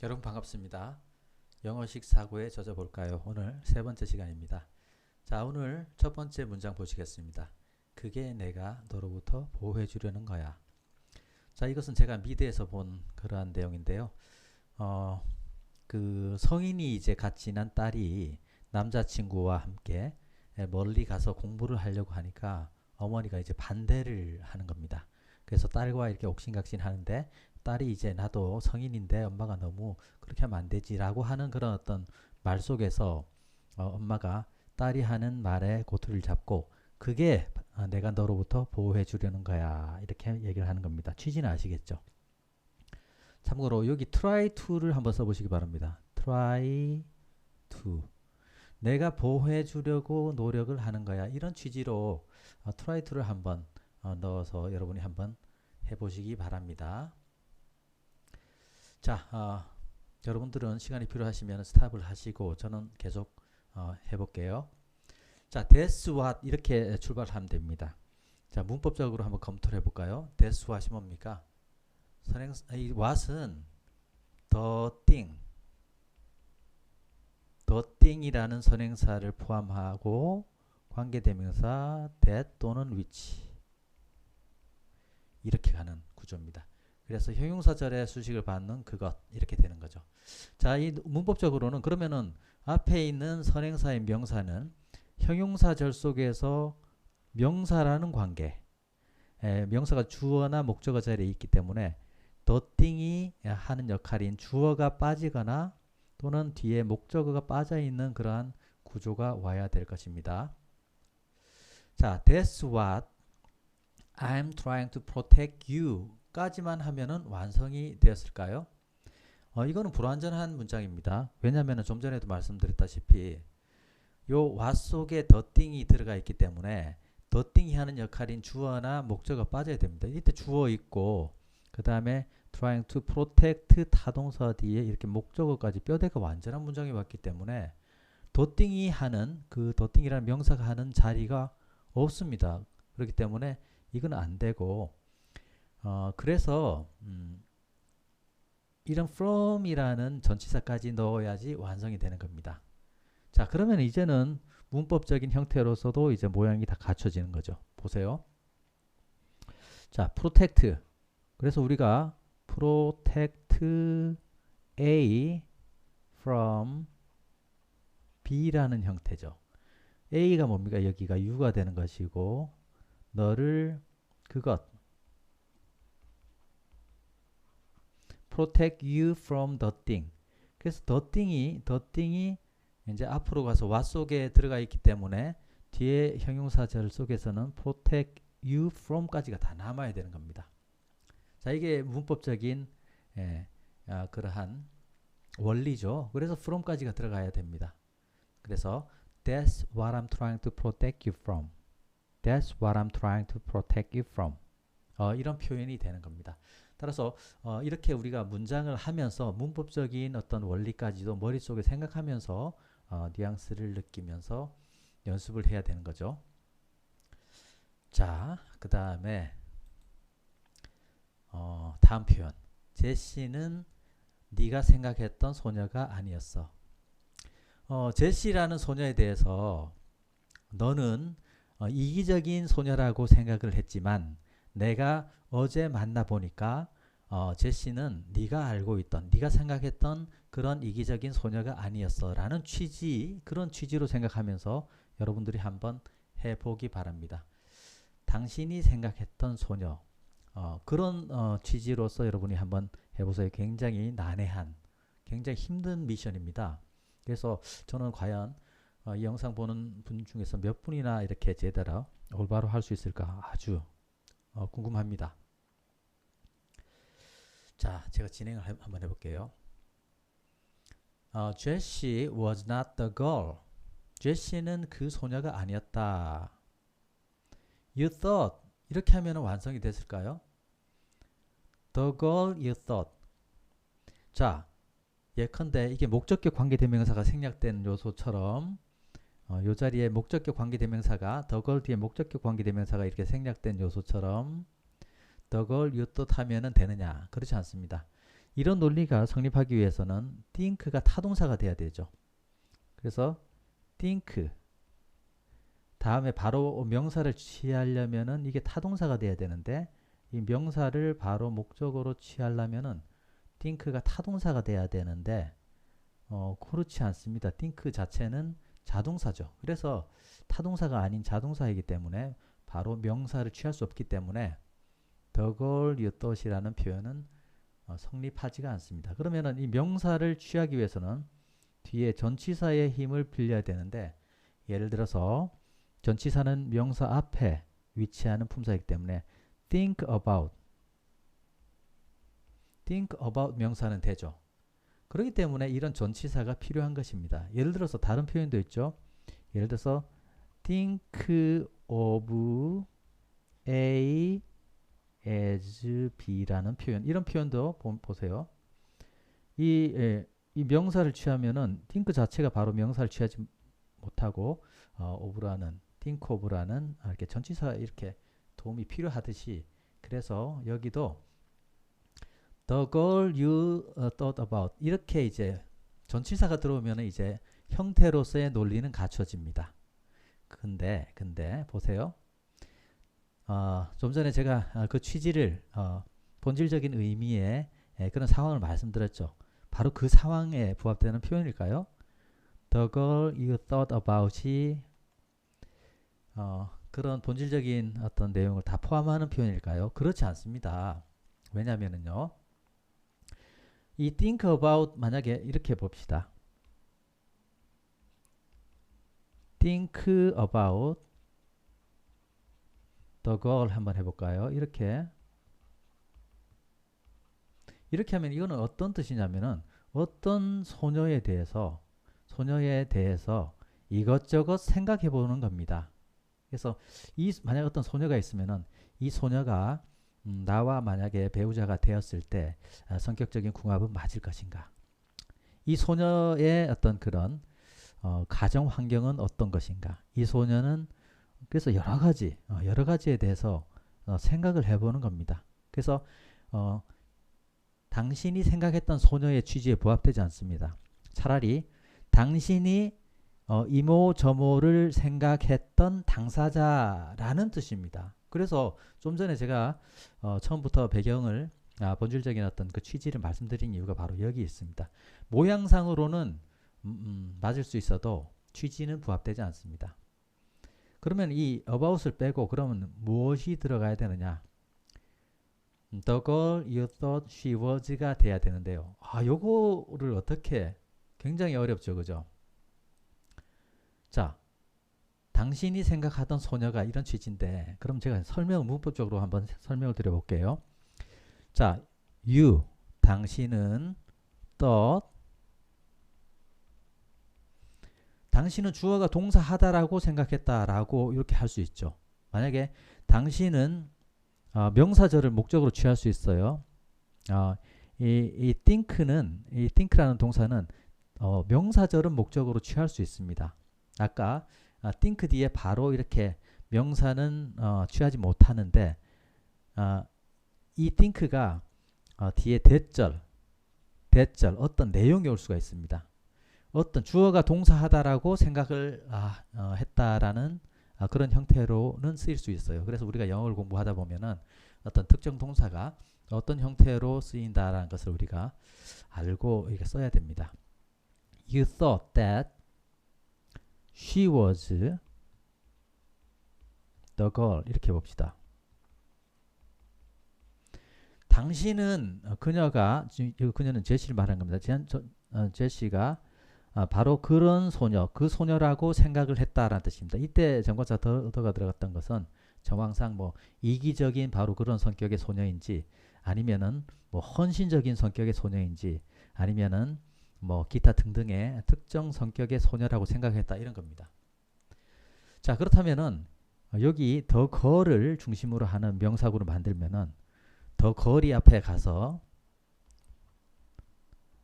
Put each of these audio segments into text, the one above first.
여러분 반갑습니다. 영어식 사고에 젖어 볼까요? 오늘 세 번째 시간입니다. 자, 오늘 첫 번째 문장 보시겠습니다. 그게 내가 너로부터 보호해 주려는 거야. 자, 이것은 제가 미드에서 본 그러한 내용인데요. 어, 그 성인이 이제 같이 난 딸이 남자친구와 함께 멀리 가서 공부를 하려고 하니까 어머니가 이제 반대를 하는 겁니다. 그래서 딸과 이렇게 옥신각신 하는데 딸이 이제 나도 성인인데 엄마가 너무 그렇게 하면 안 되지라고 하는 그런 어떤 말 속에서 어, 엄마가 딸이 하는 말에 고투를 잡고 그게 어, 내가 너로부터 보호해 주려는 거야 이렇게 얘기를 하는 겁니다. 취지는 아시겠죠? 참고로 여기 try to를 한번 써보시기 바랍니다. try to 내가 보호해 주려고 노력을 하는 거야 이런 취지로 어, try to를 한번 어, 넣어서 여러분이 한번 해보시기 바랍니다. 자, 어, 여러분들은 시간이 필요하시면 스탑을 하시고 저는 계속 어, 해볼게요. 자, that's what 이렇게 출발하면 됩니다. 자, 문법적으로 한번 검토를 해볼까요? that's what이 뭡니까? 선행, 이 what은 the thing, the thing이라는 선행사를 포함하고 관계대명사 that 또는 which 이렇게 가는 구조입니다. 그래서 형용사절의 수식을 받는 그것 이렇게 되는 거죠. 자, 이 문법적으로는 그러면은 앞에 있는 선행사의 명사는 형용사절 속에서 명사라는 관계, 에, 명사가 주어나 목적어 자리에 있기 때문에 더띵이 하는 역할인 주어가 빠지거나 또는 뒤에 목적어가 빠져 있는 그러한 구조가 와야 될 것입니다. 자, that's what I'm trying to protect you 까지만 하면은 완성이 되었을까요? 어, 이거는 불완전한 문장입니다. 왜냐하면 좀 전에도 말씀드렸다시피 요 what 속에 더띵이 들어가 있기 때문에 더띵이 하는 역할인 주어나 목적어 빠져야 됩니다. 이때 주어 있고 그 다음에 trying to protect 타동사 뒤에 이렇게 목적어까지 뼈대가 완전한 문장이 왔기 때문에 더띵이 하는 그 더띵이라는 명사가 하는 자리가 없습니다. 그렇기 때문에 이건 안 되고 어, 그래서 음, 이런 from이라는 전치사까지 넣어야지 완성이 되는 겁니다. 자, 그러면 이제는 문법적인 형태로서도 이제 모양이 다 갖춰지는 거죠. 보세요. 자, protect. 그래서 우리가 protect A from B라는 형태죠. A가 뭡니까? 여기가 U가 되는 것이고 너를 그것 protect you from the thing. 그래서 the thing이 the thing이 이제 앞으로 가서 what 속에 들어가 있기 때문에 뒤에 형용사절 속에서는 protect you from까지가 다 남아야 되는 겁니다. 자 이게 문법적인 예, 아, 그러한 원리죠. 그래서 from까지가 들어가야 됩니다. 그래서 that's what I'm trying to protect you from. That's what I'm trying to protect you from. 어, 이런 표현이 되는 겁니다. 따라서 어, 이렇게 우리가 문장을 하면서 문법적인 어떤 원리까지도 머릿속에 생각하면서 어, 뉘앙스를 느끼면서 연습을 해야 되는 거죠. 자, 그 다음에 어, 다음 표현. 제시는 네가 생각했던 소녀가 아니었어. 어, 제시라는 소녀에 대해서 너는 어, 이기적인 소녀라고 생각을 했지만 내가 어제 만나 보니까 어, 제시는 네가 알고 있던 네가 생각했던 그런 이기적인 소녀가 아니었어 라는 취지 그런 취지로 생각하면서 여러분들이 한번 해보기 바랍니다. 당신이 생각했던 소녀 어, 그런 어, 취지로서 여러분이 한번 해보세요. 굉장히 난해한 굉장히 힘든 미션입니다. 그래서 저는 과연 어, 이 영상 보는 분 중에서 몇 분이나 이렇게 제대로 올바로 할 수 있을까 아주 어, 궁금합니다. 자, 제가 진행을 해, 한번 해볼게요. 어, Jessie was not the girl. 제시는 그 소녀가 아니었다. You thought 이렇게 하면 완성이 됐을까요? The girl you thought. 자, 예컨대 이게 목적격 관계 대명사가 생략된 요소처럼 어, 요 자리에 목적격 관계대명사가 girl 뒤에 목적격 관계대명사가 이렇게 생략된 요소처럼 you thought 하면은 되느냐? 그렇지 않습니다. 이런 논리가 성립하기 위해서는 think가 타동사가 돼야 되죠. 그래서 think 다음에 바로 명사를 취하려면은 이게 타동사가 돼야 되는데 이 명사를 바로 목적으로 취하려면은 think가 타동사가 돼야 되는데 어, 그렇지 않습니다. think 자체는 자동사죠. 그래서 타동사가 아닌 자동사이기 때문에 바로 명사를 취할 수 없기 때문에 you thought이라는 표현은 어, 성립하지가 않습니다. 그러면은 이 명사를 취하기 위해서는 뒤에 전치사의 힘을 빌려야 되는데 예를 들어서 전치사는 명사 앞에 위치하는 품사이기 때문에 think about think about 명사는 되죠. 그렇기 때문에 이런 전치사가 필요한 것입니다. 예를 들어서 다른 표현도 있죠. 예를 들어서 think of A as B라는 표현. 이런 표현도 보, 세요 이, 예, 이 명사를 취하면은 think 자체가 바로 명사를 취하지 못하고 어, of라는 think of라는 이렇게 전치사 이렇게 도움이 필요하듯이 그래서 여기도 the girl you thought about 이렇게 이제 전치사가 들어오면 이제 형태로서의 논리는 갖춰집니다. 근데 근데 보세요. 어, 좀 전에 제가 어, 그 취지를 어, 본질적인 의미의 예, 그런 상황을 말씀드렸죠. 바로 그 상황에 부합되는 표현일까요? The girl you thought about이 어, 그런 본질적인 어떤 내용을 다 포함하는 표현일까요? 그렇지 않습니다. 왜냐하면요. 이 think about 만약에 이렇게 봅시다. think about the girl 한번 해볼까요? 이렇게 이렇게 하면 이거는 어떤 뜻이냐면은 어떤 소녀에 대해서 소녀에 대해서 이것저것 생각해 보는 겁니다. 그래서 이 만약 어떤 소녀가 있으면은 이 소녀가 음, 나와 만약에 배우자가 되었을 때 아, 성격적인 궁합은 맞을 것인가? 이 소녀의 어떤 그런 어, 가정 환경은 어떤 것인가? 이 소녀는 그래서 여러 가지 어, 여러 가지에 대해서 어, 생각을 해보는 겁니다. 그래서 어, 당신이 생각했던 소녀의 취지에 부합되지 않습니다. 차라리 당신이 어, 이모 저모를 생각했던 당사자라는 뜻입니다. 그래서 좀 전에 제가 어, 처음부터 배경을 아, 본질적인 어떤 그 취지를 말씀드린 이유가 바로 여기 있습니다. 모양상으로는 음, 음, 맞을 수 있어도 취지는 부합되지 않습니다. 그러면 이 about을 빼고 그러면 무엇이 들어가야 되느냐? The girl you thought she was가 돼야 되는데요. 아, 요거를 어떻게 굉장히 어렵죠. 그죠? 자, 당신이 생각하던 소녀가 이런 취지인데 그럼 제가 설명 문법적으로 한번 설명을 드려볼게요. 자, you 당신은 thought 당신은 주어가 동사하다라고 생각했다라고 이렇게 할 수 있죠. 만약에 당신은 어, 명사절을 목적으로 취할 수 있어요. 어, 이, 이 think는 이 think라는 동사는 어, 명사절은 목적으로 취할 수 있습니다. 아까 아, think 뒤에 바로 이렇게 명사는 어, 취하지 못하는데 어, 이 think가 어, 뒤에 대절, 대절 어떤 내용이 올 수가 있습니다. 어떤 주어가 동사하다라고 생각을 아, 어, 했다라는 아, 그런 형태로는 쓰일 수 있어요. 그래서 우리가 영어를 공부하다 보면은 어떤 특정 동사가 어떤 형태로 쓰인다라는 것을 우리가 알고 이렇게 써야 됩니다. You thought that she was the girl 이렇게 봅시다. 당신은 어, 그녀가 그녀는 제시를 말한 겁니다. 어, 제시가 아, 바로 그런 소녀, 그 소녀라고 생각을 했다라는 뜻입니다. 이때 더, 더가 들어갔던 것은 정황상 뭐 이기적인 바로 그런 성격의 소녀인지 아니면은 뭐 헌신적인 성격의 소녀인지 아니면은 뭐 기타 등등의 특정 성격의 소녀라고 생각했다 이런 겁니다. 자 그렇다면은 여기 더 거를 중심으로 하는 명사구를 만들면은 더 거리 앞에 가서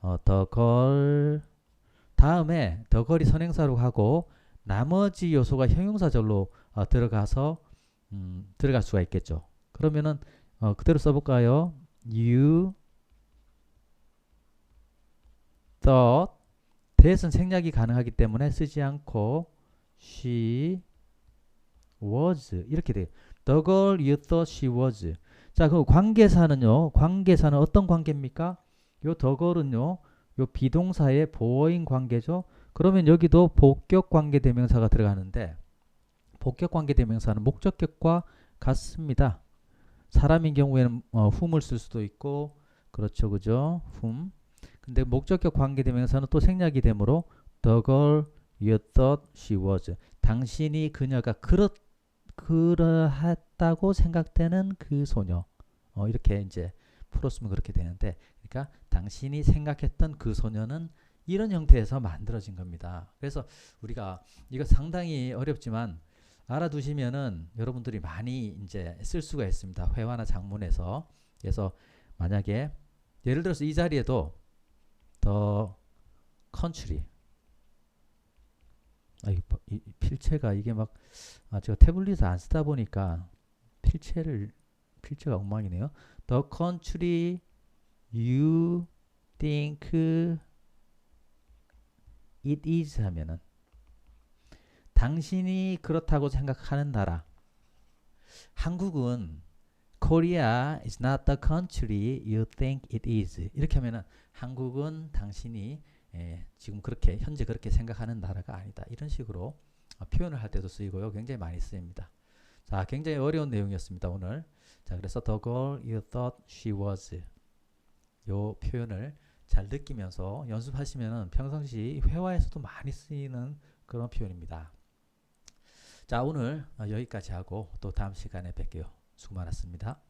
어, 더걸 다음에 더 거리 선행사로 하고 나머지 요소가 형용사절로 어, 들어가서 음, 들어갈 수가 있겠죠. 그러면은 어, 그대로 써볼까요? You thought that은 생략이 가능하기 때문에 쓰지 않고 she was 이렇게 돼요. The girl you thought she was. 자, 그 관계사는요. 관계사는 어떤 관계입니까? 요 the girl은요. 요 비동사의 보어인 관계죠. 그러면 여기도 복격 관계 대명사가 들어가는데 복격 관계 대명사는 목적격과 같습니다. 사람인 경우에는 어, whom을 쓸 수도 있고 그렇죠. 그죠? whom. 근데 목적격 관계 대명사는 또 생략이 되므로 the girl you thought she was. 당신이 그녀가 그렇 그러했다고 생각되는 그 소녀. 어, 이렇게 이제 풀었으면 그렇게 되는데 그러니까 당신이 생각했던 그 소녀는 이런 형태에서 만들어진 겁니다. 그래서 우리가 이거 상당히 어렵지만 알아두시면은 여러분들이 많이 이제 쓸 수가 있습니다. 회화나 장문에서. 그래서 만약에 예를 들어서 이 자리에도 더 컨츄리 아, 이, 이 필체가 이게 막 아, 제가 태블릿을 안 쓰다 보니까 필체를 필체가 엉망이네요. The country it is 하면은 당신이 그렇다고 생각하는 나라. 한국은 Korea is not the country you think it is. 이렇게 하면은 한국은 당신이 예, 지금 그렇게 현재 그렇게 생각하는 나라가 아니다. 이런 식으로 어, 표현을 할 때도 쓰이고요. 굉장히 많이 쓰입니다. 자, 굉장히 어려운 내용이었습니다. 오늘. 자, 그래서 the girl you thought she was 요 표현을 잘 느끼면서 연습하시면은 평상시 회화에서도 많이 쓰이는 그런 표현입니다. 자, 오늘 어, 여기까지 하고 또 다음 시간에 뵐게요. 수고 많았습니다.